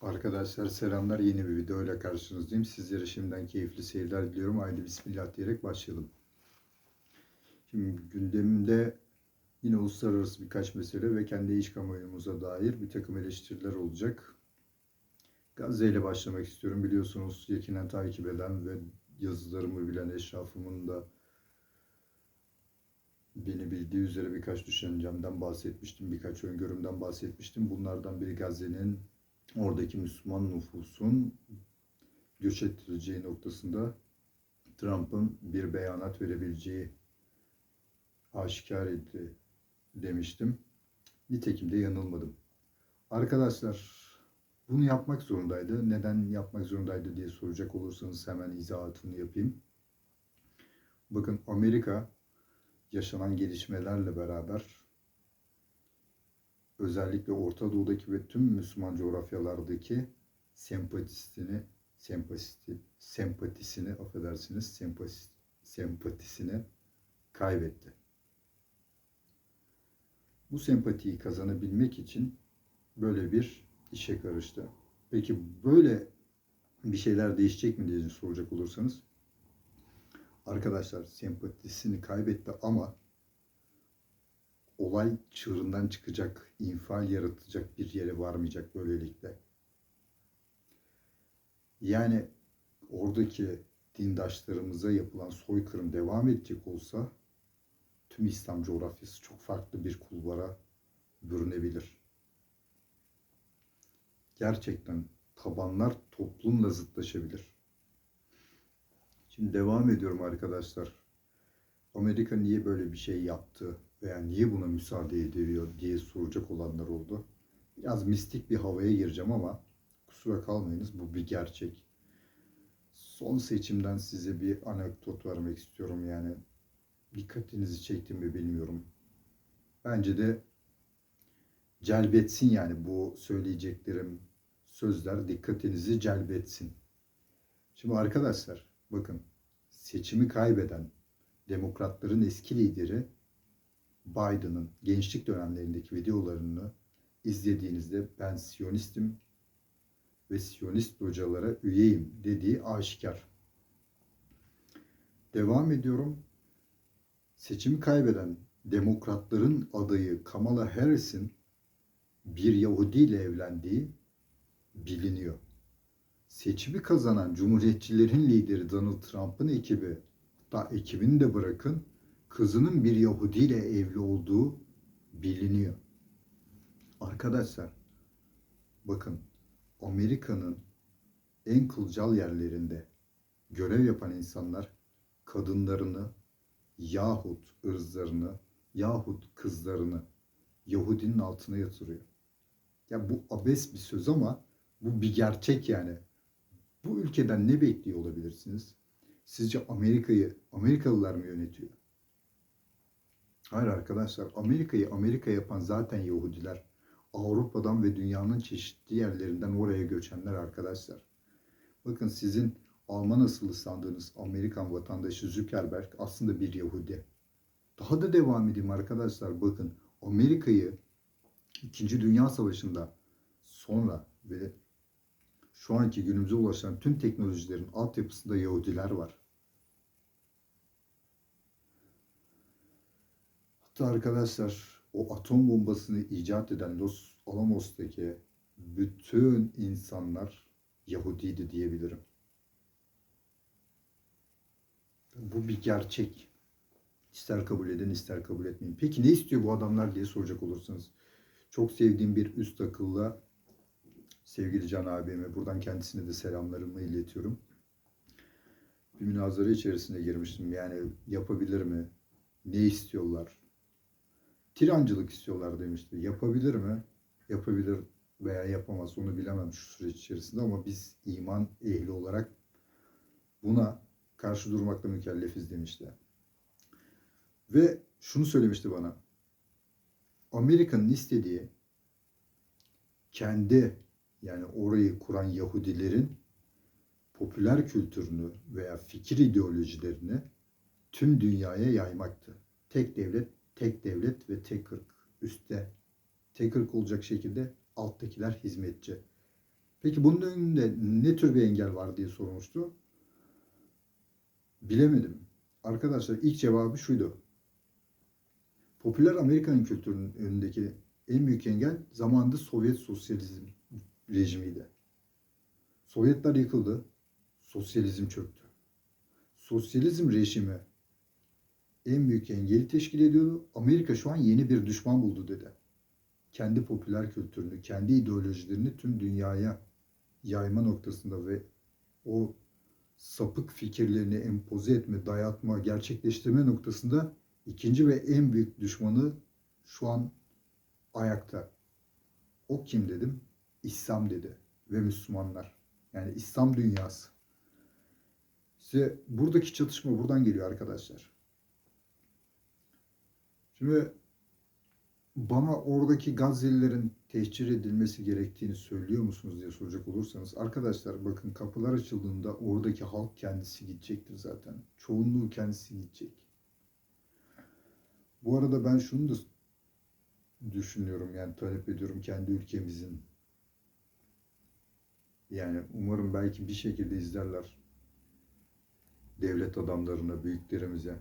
Arkadaşlar selamlar. Yeni bir videoyla karşınızdayım. Sizlere şimdiden keyifli seyirler diliyorum. Haydi bismillah diyerek başlayalım. Şimdi gündemimde yine uluslararası birkaç mesele ve kendi iş kamuoyumuza dair bir takım eleştiriler olacak. Gazze ile başlamak istiyorum. Biliyorsunuz yakinen takip eden ve yazılarımı bilen eşrafımın da beni bildiği üzere birkaç düşüncemden bahsetmiştim. Birkaç öngörümden bahsetmiştim. Bunlardan biri Gazze'nin oradaki Müslüman nüfusun göç ettireceği noktasında Trump'ın bir beyanat verebileceği aşikar etti demiştim. Nitekim de yanılmadım. Arkadaşlar bunu yapmak zorundaydı. Neden yapmak zorundaydı diye soracak olursanız hemen izahatını yapayım. Bakın Amerika yaşanan gelişmelerle beraber özellikle Orta Doğu'daki ve tüm Müslüman coğrafyalardaki sempatisini sempati, sempatisini affedersiniz sempati, sempatisini kaybetti. Bu sempatiyi kazanabilmek için böyle bir işe karıştı. Peki böyle bir şeyler değişecek mi diye soracak olursanız arkadaşlar sempatisini kaybetti ama olay çığırından çıkacak, infial yaratacak bir yere varmayacak böylelikle. Yani oradaki dindaşlarımıza yapılan soykırım devam edecek olsa tüm İslam coğrafyası çok farklı bir kulvara bürünebilir. Gerçekten tabanlar toplumla zıtlaşabilir. Şimdi devam ediyorum arkadaşlar. Amerika niye böyle bir şey yaptı veya niye buna müsaade ediyor diye soracak olanlar oldu. Biraz mistik bir havaya gireceğim ama kusura kalmayınız bu bir gerçek. Son seçimden size bir anekdot vermek istiyorum yani. Dikkatinizi çektim mi bilmiyorum. Bence de celbetsin yani bu söyleyeceklerim sözler dikkatinizi celbetsin. Şimdi arkadaşlar bakın seçimi kaybeden demokratların eski lideri Biden'ın gençlik dönemlerindeki videolarını izlediğinizde ben Siyonistim ve Siyonist hocalara üyeyim dediği aşikar. Devam ediyorum. Seçimi kaybeden demokratların adayı Kamala Harris'in bir Yahudi ile evlendiği biliniyor. Seçimi kazanan Cumhuriyetçilerin lideri Donald Trump'ın ekibi, hatta ekibini de bırakın, kızının bir Yahudi ile evli olduğu biliniyor. Arkadaşlar bakın Amerika'nın en kılcal yerlerinde görev yapan insanlar kadınlarını yahut ırzlarını yahut kızlarını Yahudinin altına yatırıyor. Ya bu abes bir söz ama bu bir gerçek yani. Bu ülkeden ne bekliyor olabilirsiniz? Sizce Amerika'yı Amerikalılar mı yönetiyor? Hayır arkadaşlar, Amerika'yı Amerika yapan zaten Yahudiler. Avrupa'dan ve dünyanın çeşitli yerlerinden oraya göçenler arkadaşlar. Bakın sizin Alman asıllı sandığınız Amerikan vatandaşı Zuckerberg aslında bir Yahudi. Daha da devam edeyim arkadaşlar. Bakın Amerika'yı İkinci Dünya Savaşı'nda sonra ve şu anki günümüze ulaşan tüm teknolojilerin altyapısında Yahudiler var. Hatta arkadaşlar o atom bombasını icat eden Los Alamos'taki bütün insanlar Yahudiydi diyebilirim. Bu bir gerçek. İster kabul edin ister kabul etmeyin. Peki ne istiyor bu adamlar diye soracak olursanız. Çok sevdiğim bir üst akılla sevgili Can abime buradan kendisine de selamlarımı iletiyorum. Bir münazara içerisine girmiştim. Yani yapabilir mi? Ne istiyorlar? Tirancılık istiyorlar demişti. Yapabilir mi? Yapabilir veya yapamaz onu bilemem şu süreç içerisinde ama biz iman ehli olarak buna karşı durmakla mükellefiz demişti. Ve şunu söylemişti bana. Amerika'nın istediği kendi yani orayı kuran Yahudilerin popüler kültürünü veya fikir ideolojilerini tüm dünyaya yaymaktı. Tek devlet, tek devlet ve tek ırk. Üstte tek ırk olacak şekilde alttakiler hizmetçi. Peki bunun önünde ne tür bir engel var diye sormuştu. Bilemedim. Arkadaşlar ilk cevabı şuydu. Popüler Amerikan kültürünün önündeki en büyük engel zamanında Sovyet sosyalizm rejimiydi. Sovyetler yıkıldı, sosyalizm çöktü. Sosyalizm rejimi en büyük engeli teşkil ediyordu. Amerika şu an yeni bir düşman buldu dedi. Kendi popüler kültürünü, kendi ideolojilerini tüm dünyaya yayma noktasında ve o sapık fikirlerini empoze etme, dayatma, gerçekleştirme noktasında ikinci ve en büyük düşmanı şu an ayakta. O kim dedim? İslam dedi ve Müslümanlar. Yani İslam dünyası. İşte buradaki çatışma buradan geliyor arkadaşlar. Şimdi bana oradaki Gazze'lilerin tehcir edilmesi gerektiğini söylüyor musunuz diye soracak olursanız arkadaşlar bakın kapılar açıldığında oradaki halk kendisi gidecektir zaten. Çoğunluğu kendisi gidecek. Bu arada ben şunu da düşünüyorum yani talep ediyorum kendi ülkemizin yani umarım belki bir şekilde izlerler devlet adamlarına, büyüklerimize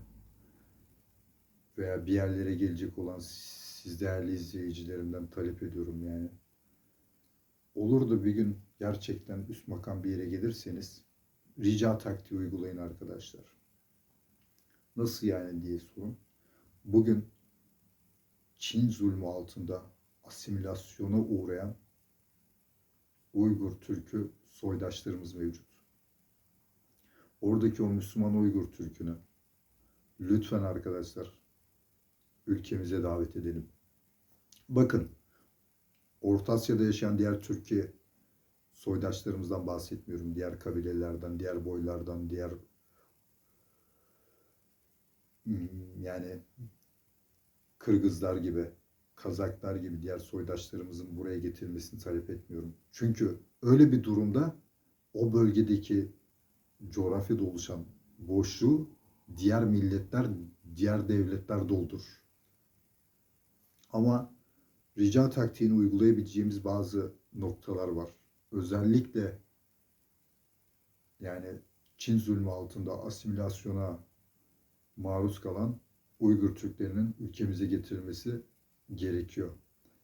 veya bir yerlere gelecek olan siz değerli izleyicilerimden talep ediyorum yani. Olur da bir gün gerçekten üst makam bir yere gelirseniz rica taktiği uygulayın arkadaşlar. Nasıl yani diye sorun. Bugün Çin zulmü altında asimilasyona uğrayan Uygur Türk'ü soydaşlarımız mevcut. Oradaki o Müslüman Uygur Türk'ünü lütfen arkadaşlar ülkemize davet edelim. Bakın Orta Asya'da yaşayan diğer Türkiye soydaşlarımızdan bahsetmiyorum. Diğer kabilelerden, diğer boylardan, diğer hmm, yani Kırgızlar gibi, Kazaklar gibi diğer soydaşlarımızın buraya getirilmesini talep etmiyorum. Çünkü öyle bir durumda o bölgedeki coğrafyada oluşan boşluğu diğer milletler, diğer devletler doldurur. Ama rica taktiğini uygulayabileceğimiz bazı noktalar var. Özellikle yani Çin zulmü altında asimilasyona maruz kalan Uygur Türklerinin ülkemize getirilmesi gerekiyor.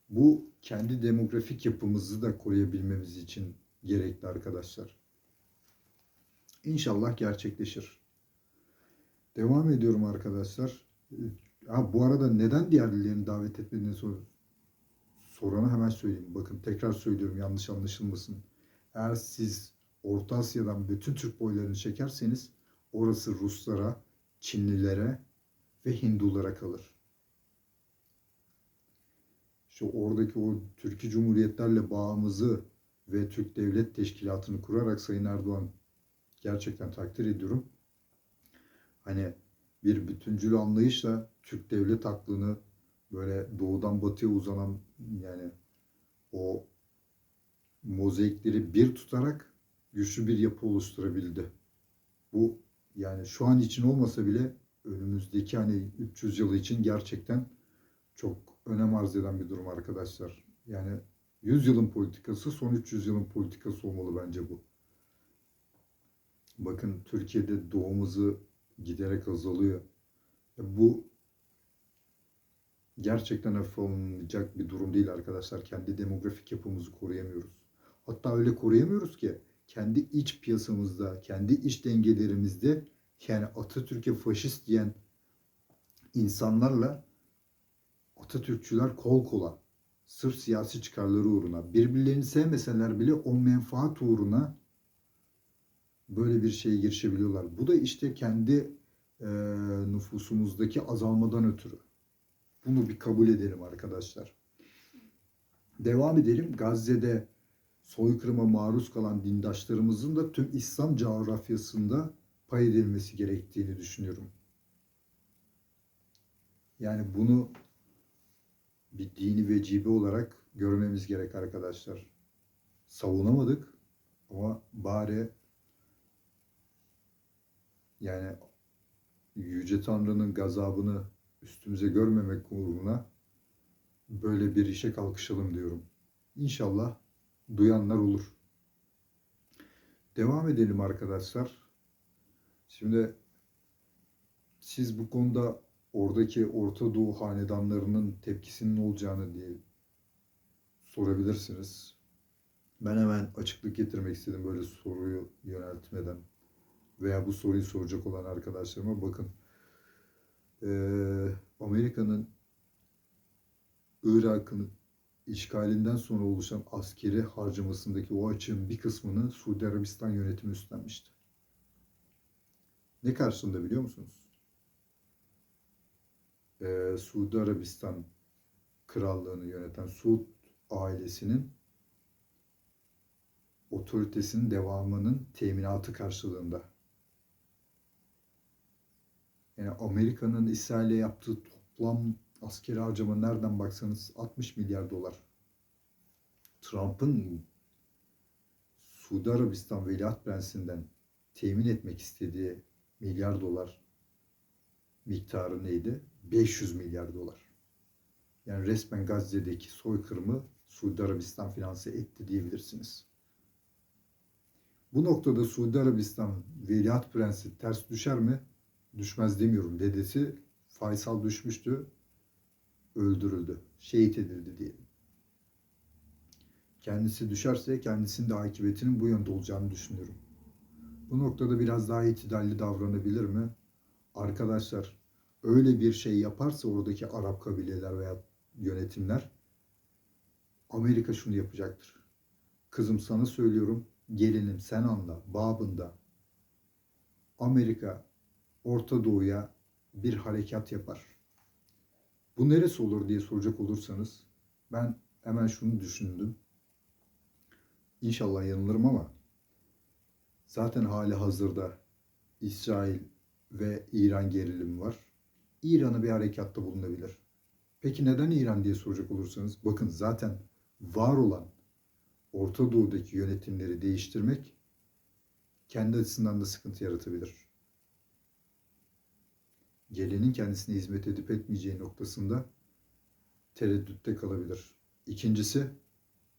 Bu kendi demografik yapımızı da koruyabilmemiz için gerekli arkadaşlar. İnşallah gerçekleşir. Devam ediyorum arkadaşlar. Ha, bu arada neden diğerlerini davet etmediğini sor sorana hemen söyleyeyim. Bakın tekrar söylüyorum yanlış anlaşılmasın. Eğer siz Orta Asya'dan bütün Türk boylarını çekerseniz orası Ruslara, Çinlilere ve Hindulara kalır. İşte oradaki o Türkiye Cumhuriyetlerle bağımızı ve Türk Devlet Teşkilatı'nı kurarak Sayın Erdoğan gerçekten takdir ediyorum. Hani bir bütüncül anlayışla Türk devlet aklını böyle doğudan batıya uzanan yani o mozaikleri bir tutarak güçlü bir yapı oluşturabildi. Bu yani şu an için olmasa bile önümüzdeki hani 300 yıl için gerçekten çok önem arz eden bir durum arkadaşlar. Yani 100 yılın politikası son 300 yılın politikası olmalı bence bu. Bakın Türkiye'de doğumuzu giderek azalıyor. Bu gerçekten hafife alınacak bir durum değil arkadaşlar. Kendi demografik yapımızı koruyamıyoruz. Hatta öyle koruyamıyoruz ki kendi iç piyasamızda, kendi iç dengelerimizde yani Atatürk'e faşist diyen insanlarla Atatürkçüler kol kola sırf siyasi çıkarları uğruna birbirlerini sevmeseler bile o menfaat uğruna böyle bir şeye girişebiliyorlar. Bu da işte kendi e, nüfusumuzdaki azalmadan ötürü. Bunu bir kabul edelim arkadaşlar. Devam edelim. Gazze'de soykırıma maruz kalan dindaşlarımızın da tüm İslam coğrafyasında pay edilmesi gerektiğini düşünüyorum. Yani bunu bir dini vecibe olarak görmemiz gerek arkadaşlar. Savunamadık ama bari yani Yüce Tanrı'nın gazabını üstümüze görmemek uğruna böyle bir işe kalkışalım diyorum. İnşallah duyanlar olur. Devam edelim arkadaşlar. Şimdi siz bu konuda oradaki Orta Doğu hanedanlarının tepkisinin olacağını diye sorabilirsiniz. Ben hemen açıklık getirmek istedim böyle soruyu yöneltmeden veya bu soruyu soracak olan arkadaşlarıma bakın. Ee, Amerika'nın Irak'ın işgalinden sonra oluşan askeri harcamasındaki o açığın bir kısmını Suudi Arabistan yönetimi üstlenmişti. Ne karşılığında biliyor musunuz? Ee, Suudi Arabistan krallığını yöneten Suud ailesinin otoritesinin devamının teminatı karşılığında. Yani Amerika'nın İsrail'e yaptığı toplam askeri harcama nereden baksanız 60 milyar dolar. Trump'ın Suudi Arabistan Veliaht Prensi'nden temin etmek istediği milyar dolar miktarı neydi? 500 milyar dolar. Yani resmen Gazze'deki soykırımı Suudi Arabistan finanse etti diyebilirsiniz. Bu noktada Suudi Arabistan Veliaht Prensi ters düşer mi? Düşmez demiyorum. Dedesi Faysal düşmüştü. Öldürüldü. Şehit edildi diyelim. Kendisi düşerse kendisinin de akıbetinin bu yönde olacağını düşünüyorum. Bu noktada biraz daha itidalli davranabilir mi? Arkadaşlar öyle bir şey yaparsa oradaki Arap kabileler veya yönetimler Amerika şunu yapacaktır. Kızım sana söylüyorum gelinim sen anla babında Amerika Orta Doğu'ya bir harekat yapar. Bu neresi olur diye soracak olursanız ben hemen şunu düşündüm. İnşallah yanılırım ama zaten hali hazırda İsrail ve İran gerilimi var. İran'a bir harekatta bulunabilir. Peki neden İran diye soracak olursanız bakın zaten var olan Orta Doğu'daki yönetimleri değiştirmek kendi açısından da sıkıntı yaratabilir. Gelinin kendisine hizmet edip etmeyeceği noktasında tereddütte kalabilir. İkincisi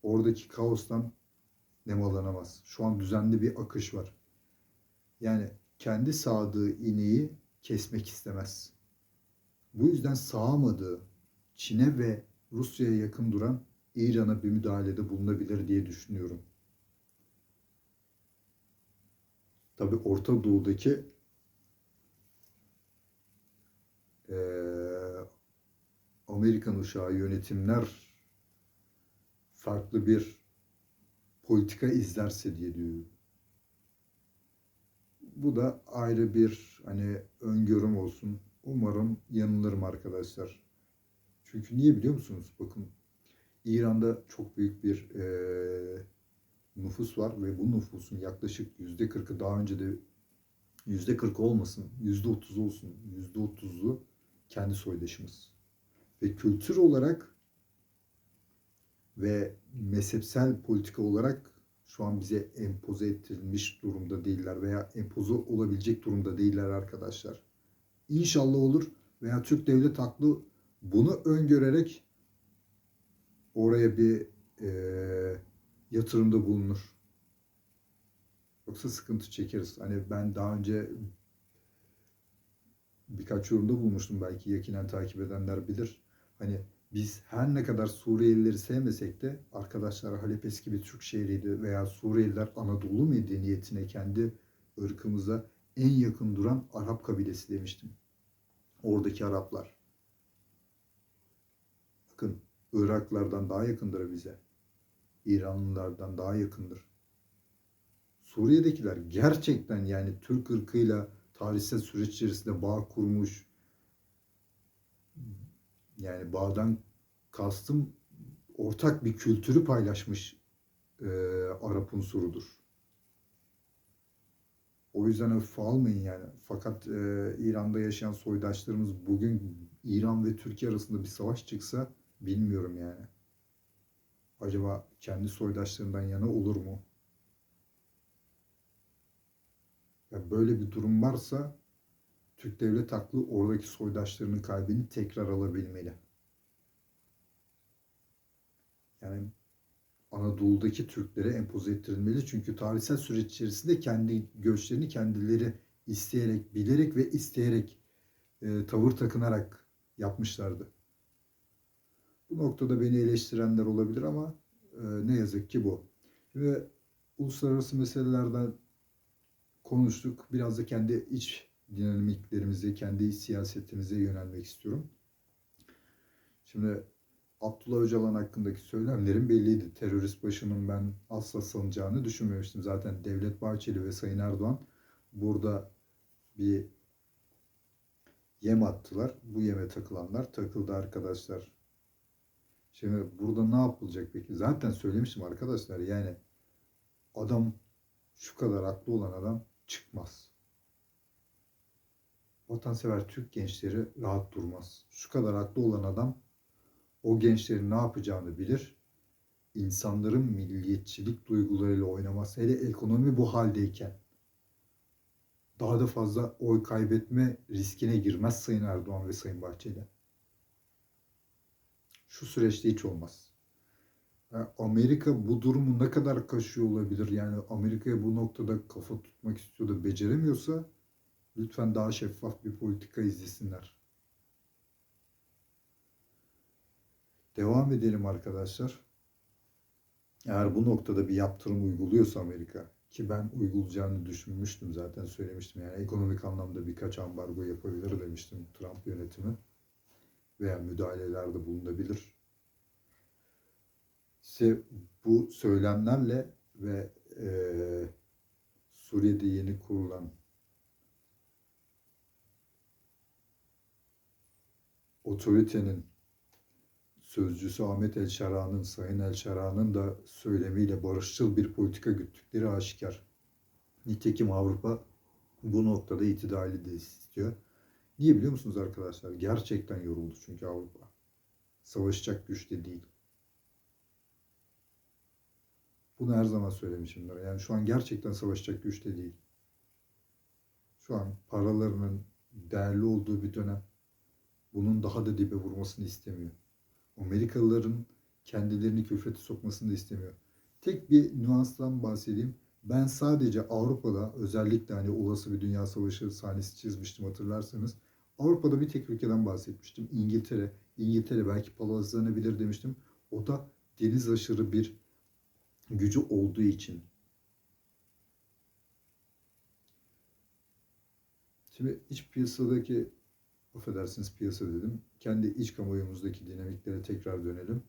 oradaki kaostan nemalanamaz. Şu an düzenli bir akış var. Yani kendi sağdığı ineği kesmek istemez. Bu yüzden sağamadığı Çin'e ve Rusya'ya yakın duran İran'a bir müdahalede bulunabilir diye düşünüyorum. Tabi Orta Doğu'daki e, Amerikan uşağı yönetimler farklı bir politika izlerse diye diyorum. Bu da ayrı bir hani öngörüm olsun. Umarım yanılırım arkadaşlar. Çünkü niye biliyor musunuz? Bakın İran'da çok büyük bir e, nüfus var ve bu nüfusun yaklaşık yüzde kırkı daha önce de yüzde kırk olmasın, yüzde otuz olsun, yüzde otuzu kendi soydaşımız. Ve kültür olarak ve mezhepsel politika olarak şu an bize empoze edilmiş durumda değiller veya empoze olabilecek durumda değiller arkadaşlar. İnşallah olur veya Türk devlet haklı bunu öngörerek oraya bir e, yatırımda bulunur. Yoksa sıkıntı çekeriz. Hani ben daha önce birkaç yorumda bulmuştum belki yakinen takip edenler bilir. Hani biz her ne kadar Suriyelileri sevmesek de arkadaşlar Halep eski bir Türk şehriydi veya Suriyeliler Anadolu medeniyetine kendi ırkımıza en yakın duran Arap kabilesi demiştim. Oradaki Araplar. Bakın Iraklardan daha yakındır bize. İranlılardan daha yakındır. Suriye'dekiler gerçekten yani Türk ırkıyla tarihsel süreç içerisinde bağ kurmuş. Yani bağdan kastım ortak bir kültürü paylaşmış e, Arap unsurudur. O yüzden hafife almayın yani. Fakat e, İran'da yaşayan soydaşlarımız bugün İran ve Türkiye arasında bir savaş çıksa bilmiyorum yani. Acaba kendi soydaşlarından yana olur mu? Ya böyle bir durum varsa Türk devlet haklı oradaki soydaşlarının kalbini tekrar alabilmeli. Yani Anadolu'daki Türklere empoze ettirilmeli. Çünkü tarihsel süreç içerisinde kendi göçlerini kendileri isteyerek, bilerek ve isteyerek e, tavır takınarak yapmışlardı. Bu noktada beni eleştirenler olabilir ama e, ne yazık ki bu. Ve uluslararası meselelerden konuştuk. Biraz da kendi iç dinamiklerimize, kendi siyasetimize yönelmek istiyorum. Şimdi Abdullah Öcalan hakkındaki söylemlerim belliydi. Terörist başının ben asla salınacağını düşünmemiştim. Zaten Devlet Bahçeli ve Sayın Erdoğan burada bir yem attılar. Bu yeme takılanlar takıldı arkadaşlar. Şimdi burada ne yapılacak peki? Zaten söylemiştim arkadaşlar yani adam şu kadar aklı olan adam çıkmaz. Vatansever Türk gençleri rahat durmaz. Şu kadar aklı olan adam o gençlerin ne yapacağını bilir. İnsanların milliyetçilik duygularıyla oynamaz. Hele ekonomi bu haldeyken daha da fazla oy kaybetme riskine girmez Sayın Erdoğan ve Sayın Bahçeli. Şu süreçte hiç olmaz. Amerika bu durumu ne kadar kaşıyor olabilir? Yani Amerika'ya bu noktada kafa tutmak istiyor da beceremiyorsa lütfen daha şeffaf bir politika izlesinler. Devam edelim arkadaşlar. Eğer bu noktada bir yaptırım uyguluyorsa Amerika ki ben uygulayacağını düşünmüştüm zaten söylemiştim. Yani ekonomik anlamda birkaç ambargo yapabilir demiştim Trump yönetimi veya müdahalelerde bulunabilir. İşte bu söylemlerle ve e, Suriye'de yeni kurulan otoritenin sözcüsü Ahmet El Şara'nın, Sayın El Şara'nın da söylemiyle barışçıl bir politika güttükleri aşikar. Nitekim Avrupa bu noktada itidali de istiyor. Niye biliyor musunuz arkadaşlar? Gerçekten yoruldu çünkü Avrupa. Savaşacak güçte değil. Bunu her zaman söylemişimdir. Yani şu an gerçekten savaşacak güçte değil. Şu an paralarının değerli olduğu bir dönem bunun daha da dibe vurmasını istemiyor. Amerikalıların kendilerini küfrete sokmasını da istemiyor. Tek bir nüanstan bahsedeyim. Ben sadece Avrupa'da özellikle hani olası bir dünya savaşı sahnesi çizmiştim hatırlarsanız. Avrupa'da bir tek ülkeden bahsetmiştim. İngiltere. İngiltere belki palazlanabilir demiştim. O da deniz aşırı bir gücü olduğu için. Şimdi iç piyasadaki affedersiniz piyasa dedim. Kendi iç kamuoyumuzdaki dinamiklere tekrar dönelim.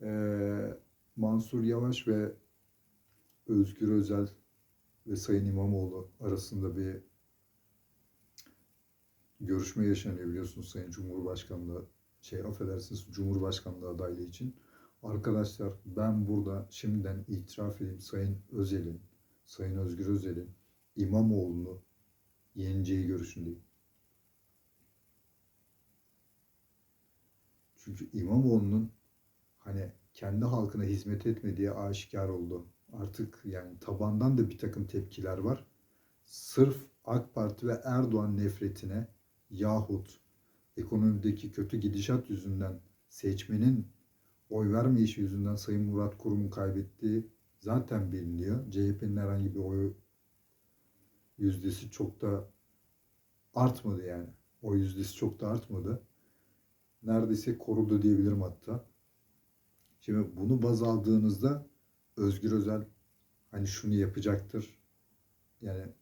Ee, Mansur Yavaş ve Özgür Özel ve Sayın İmamoğlu arasında bir görüşme yaşanıyor biliyorsunuz Sayın Cumhurbaşkanlığı şey affedersiniz Cumhurbaşkanlığı adaylığı için. Arkadaşlar ben burada şimdiden itiraf edeyim Sayın Özel'in, Sayın Özgür Özel'in İmamoğlu'nu yeneceği görüşündeyim. Çünkü İmamoğlu'nun hani kendi halkına hizmet etmediği aşikar oldu. Artık yani tabandan da bir takım tepkiler var. Sırf AK Parti ve Erdoğan nefretine yahut ekonomideki kötü gidişat yüzünden seçmenin oy vermeyiş yüzünden Sayın Murat Kurum'un kaybettiği zaten biliniyor. CHP'nin herhangi bir oy yüzdesi çok da artmadı yani. O yüzdesi çok da artmadı. Neredeyse korudu diyebilirim hatta. Şimdi bunu baz aldığınızda Özgür Özel hani şunu yapacaktır. Yani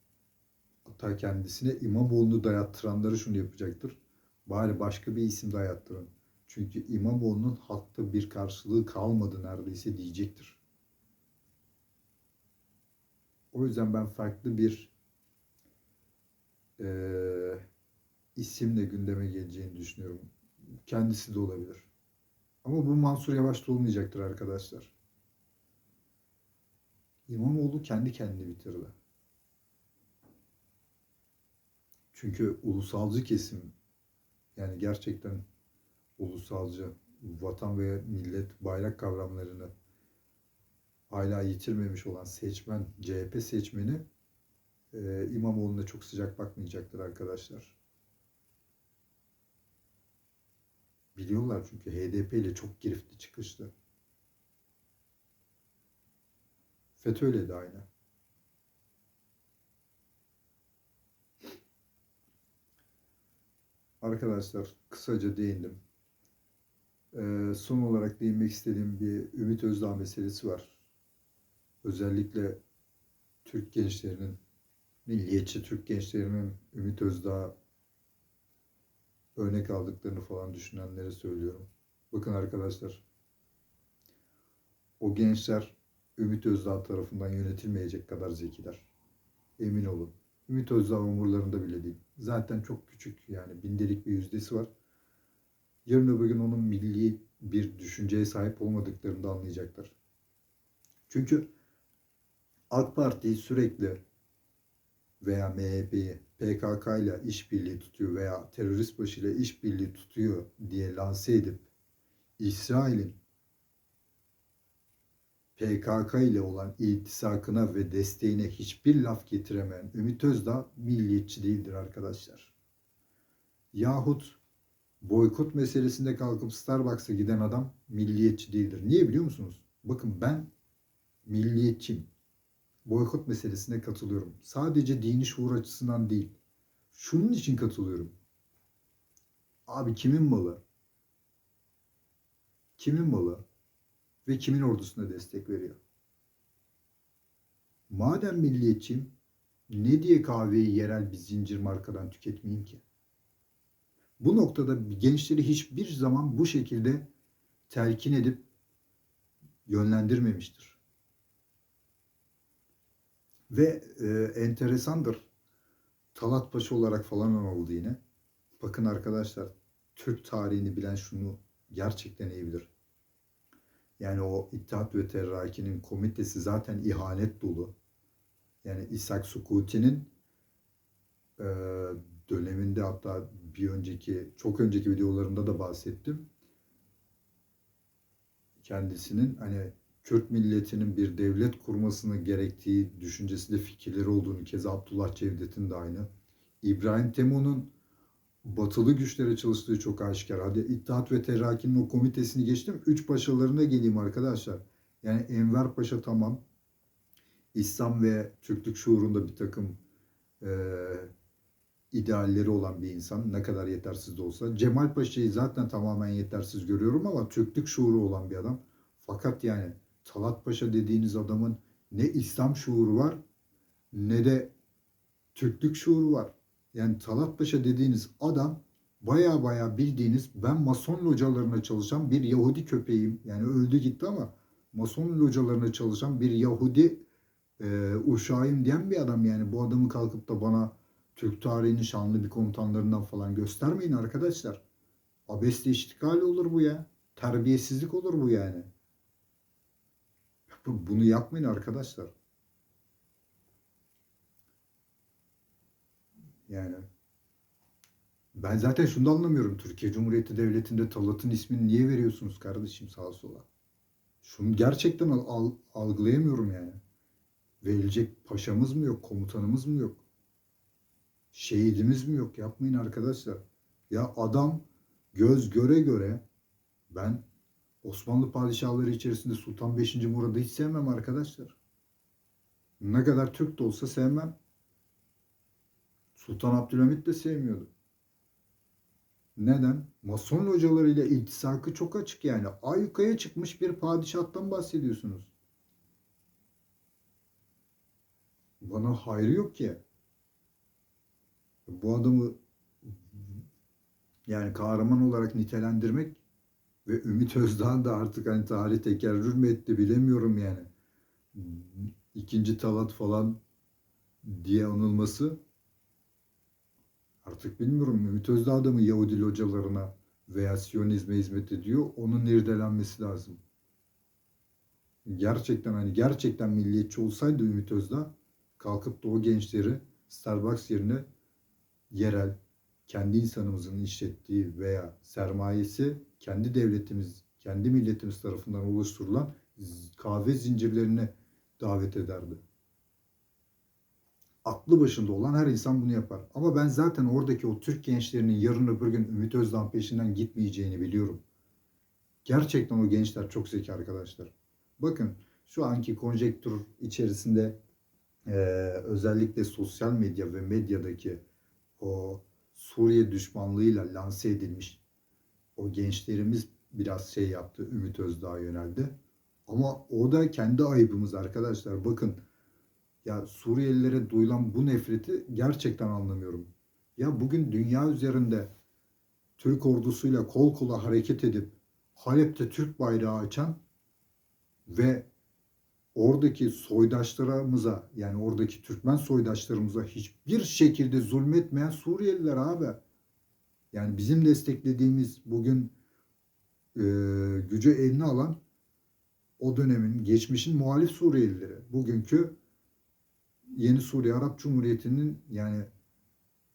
hatta kendisine İmamoğlu'nu dayattıranları şunu yapacaktır. Bari başka bir isim dayattırın. Çünkü İmamoğlu'nun halkta bir karşılığı kalmadı neredeyse diyecektir. O yüzden ben farklı bir e, isimle gündeme geleceğini düşünüyorum. Kendisi de olabilir. Ama bu Mansur Yavaş'ta olmayacaktır arkadaşlar. İmamoğlu kendi kendini bitirdi. Çünkü ulusalcı kesim yani gerçekten ulusalcı, vatan ve millet bayrak kavramlarını hala yitirmemiş olan seçmen, CHP seçmeni e, İmamoğlu'na çok sıcak bakmayacaktır arkadaşlar. Biliyorlar çünkü HDP ile çok girifti çıkıştı. FETÖ'yle de aynı. Arkadaşlar kısaca değindim. Ee, son olarak değinmek istediğim bir Ümit Özdağ meselesi var. Özellikle Türk gençlerinin, milliyetçi Türk gençlerinin Ümit Özdağ örnek aldıklarını falan düşünenlere söylüyorum. Bakın arkadaşlar, o gençler Ümit Özdağ tarafından yönetilmeyecek kadar zekiler. Emin olun. Ümit Özdağ umurlarında bile değil. Zaten çok küçük yani bindelik bir yüzdesi var. Yarın öbür gün onun milli bir düşünceye sahip olmadıklarını da anlayacaklar. Çünkü AK Parti sürekli veya MHP'yi PKK ile işbirliği tutuyor veya terörist başıyla işbirliği tutuyor diye lanse edip İsrail'in PKK ile olan iltisakına ve desteğine hiçbir laf getiremeyen Ümit Özdağ milliyetçi değildir arkadaşlar. Yahut boykot meselesinde kalkıp Starbucks'a giden adam milliyetçi değildir. Niye biliyor musunuz? Bakın ben milliyetçiyim. Boykot meselesine katılıyorum. Sadece dini şuur açısından değil. Şunun için katılıyorum. Abi kimin malı? Kimin malı? Ve kimin ordusuna destek veriyor? Madem milliyetçiyim, ne diye kahveyi yerel bir zincir markadan tüketmeyeyim ki? Bu noktada gençleri hiçbir zaman bu şekilde telkin edip yönlendirmemiştir. Ve e, enteresandır. Talat Paşa olarak falan anıldı yine. Bakın arkadaşlar, Türk tarihini bilen şunu gerçekten iyi bilir. Yani o İttihat ve Terakki'nin komitesi zaten ihanet dolu. Yani İshak Sukuti'nin e, döneminde hatta bir önceki, çok önceki videolarımda da bahsettim. Kendisinin hani Kürt milletinin bir devlet kurmasını gerektiği düşüncesinde fikirleri olduğunu, keza Abdullah Cevdet'in de aynı. İbrahim Temo'nun batılı güçlere çalıştığı çok aşikar. Hadi İttihat ve Terakki'nin o komitesini geçtim. Üç paşalarına geleyim arkadaşlar. Yani Enver Paşa tamam. İslam ve Türklük şuurunda bir takım e, idealleri olan bir insan. Ne kadar yetersiz de olsa. Cemal Paşa'yı zaten tamamen yetersiz görüyorum ama Türklük şuuru olan bir adam. Fakat yani Talat Paşa dediğiniz adamın ne İslam şuuru var ne de Türklük şuuru var. Yani Talat Paşa dediğiniz adam baya baya bildiğiniz ben mason localarına çalışan bir Yahudi köpeğim. Yani öldü gitti ama mason localarına çalışan bir Yahudi e, uşağıyım diyen bir adam yani. Bu adamı kalkıp da bana Türk tarihinin şanlı bir komutanlarından falan göstermeyin arkadaşlar. Abesle iştikal olur bu ya. Terbiyesizlik olur bu yani. Bunu yapmayın arkadaşlar. Yani ben zaten şunu da anlamıyorum. Türkiye Cumhuriyeti Devleti'nde Talat'ın ismini niye veriyorsunuz kardeşim sağa sola? Şunu gerçekten al, al, algılayamıyorum yani. Verilecek paşamız mı yok, komutanımız mı yok? Şehidimiz mi yok? Yapmayın arkadaşlar. Ya adam göz göre göre ben Osmanlı padişahları içerisinde Sultan 5. Murad'ı hiç sevmem arkadaşlar. Ne kadar Türk de olsa sevmem. Sultan Abdülhamit de sevmiyordu. Neden? Mason hocalarıyla iltisakı çok açık yani. Ayyukaya çıkmış bir padişahtan bahsediyorsunuz. Bana hayrı yok ki. Bu adamı yani kahraman olarak nitelendirmek ve Ümit Özdağ da artık hani tarih tekerrür mü etti bilemiyorum yani. İkinci Talat falan diye anılması artık bilmiyorum Ümit Özdağ da mı Yahudi localarına veya Siyonizme hizmet ediyor onun irdelenmesi lazım. Gerçekten hani gerçekten milliyetçi olsaydı Ümit Özdağ kalkıp da o gençleri Starbucks yerine yerel kendi insanımızın işlettiği veya sermayesi kendi devletimiz, kendi milletimiz tarafından oluşturulan kahve zincirlerine davet ederdi. Aklı başında olan her insan bunu yapar. Ama ben zaten oradaki o Türk gençlerinin yarın öbür gün Ümit Özdağ peşinden gitmeyeceğini biliyorum. Gerçekten o gençler çok zeki arkadaşlar. Bakın şu anki konjektür içerisinde eee, özellikle sosyal medya ve medyadaki o Suriye düşmanlığıyla lanse edilmiş o gençlerimiz biraz şey yaptı, Ümit Özdağ'a yöneldi. Ama o da kendi ayıbımız arkadaşlar. Bakın ya Suriyelilere duyulan bu nefreti gerçekten anlamıyorum. Ya bugün dünya üzerinde Türk ordusuyla kol kola hareket edip Halep'te Türk bayrağı açan ve oradaki soydaşlarımıza yani oradaki Türkmen soydaşlarımıza hiçbir şekilde zulmetmeyen Suriyeliler abi. Yani bizim desteklediğimiz bugün e, gücü eline alan o dönemin, geçmişin muhalif Suriyelileri. Bugünkü Yeni Suriye Arap Cumhuriyeti'nin yani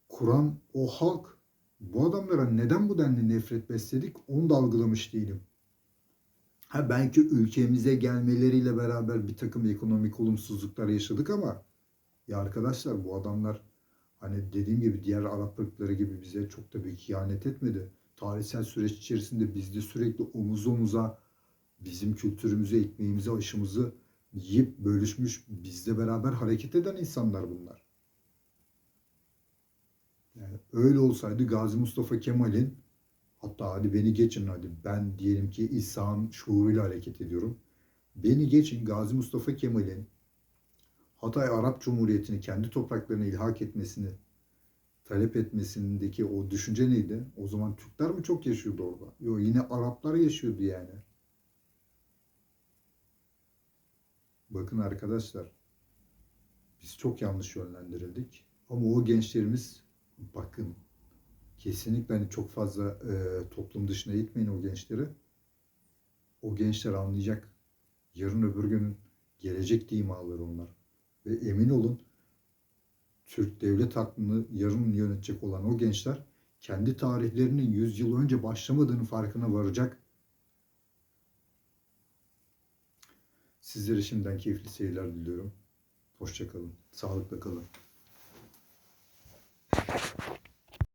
kuran o halk bu adamlara neden bu denli nefret besledik onu da algılamış değilim. Ha belki ülkemize gelmeleriyle beraber bir takım ekonomik olumsuzluklar yaşadık ama ya arkadaşlar bu adamlar hani dediğim gibi diğer Arap ırkları gibi bize çok da büyük ihanet etmedi. Tarihsel süreç içerisinde bizde sürekli omuz omuza bizim kültürümüzü, ekmeğimizi, aşımızı yiyip bölüşmüş, bizle beraber hareket eden insanlar bunlar. Yani öyle olsaydı Gazi Mustafa Kemal'in hatta hadi beni geçin hadi ben diyelim ki İsa'nın şuuruyla hareket ediyorum. Beni geçin Gazi Mustafa Kemal'in Hatay Arap Cumhuriyeti'ni kendi topraklarına ilhak etmesini talep etmesindeki o düşünce neydi? O zaman Türkler mi çok yaşıyordu orada? Yok yine Araplar yaşıyordu yani. Bakın arkadaşlar biz çok yanlış yönlendirildik. Ama o gençlerimiz bakın kesinlikle hani çok fazla e, toplum dışına itmeyin o gençleri. O gençler anlayacak. Yarın öbür günün gelecek dimaları onlar. Ve emin olun Türk devlet aklını yarın yönetecek olan o gençler kendi tarihlerinin 100 yıl önce başlamadığını farkına varacak. Sizlere şimdiden keyifli seyirler diliyorum. Hoşçakalın. Sağlıkla kalın.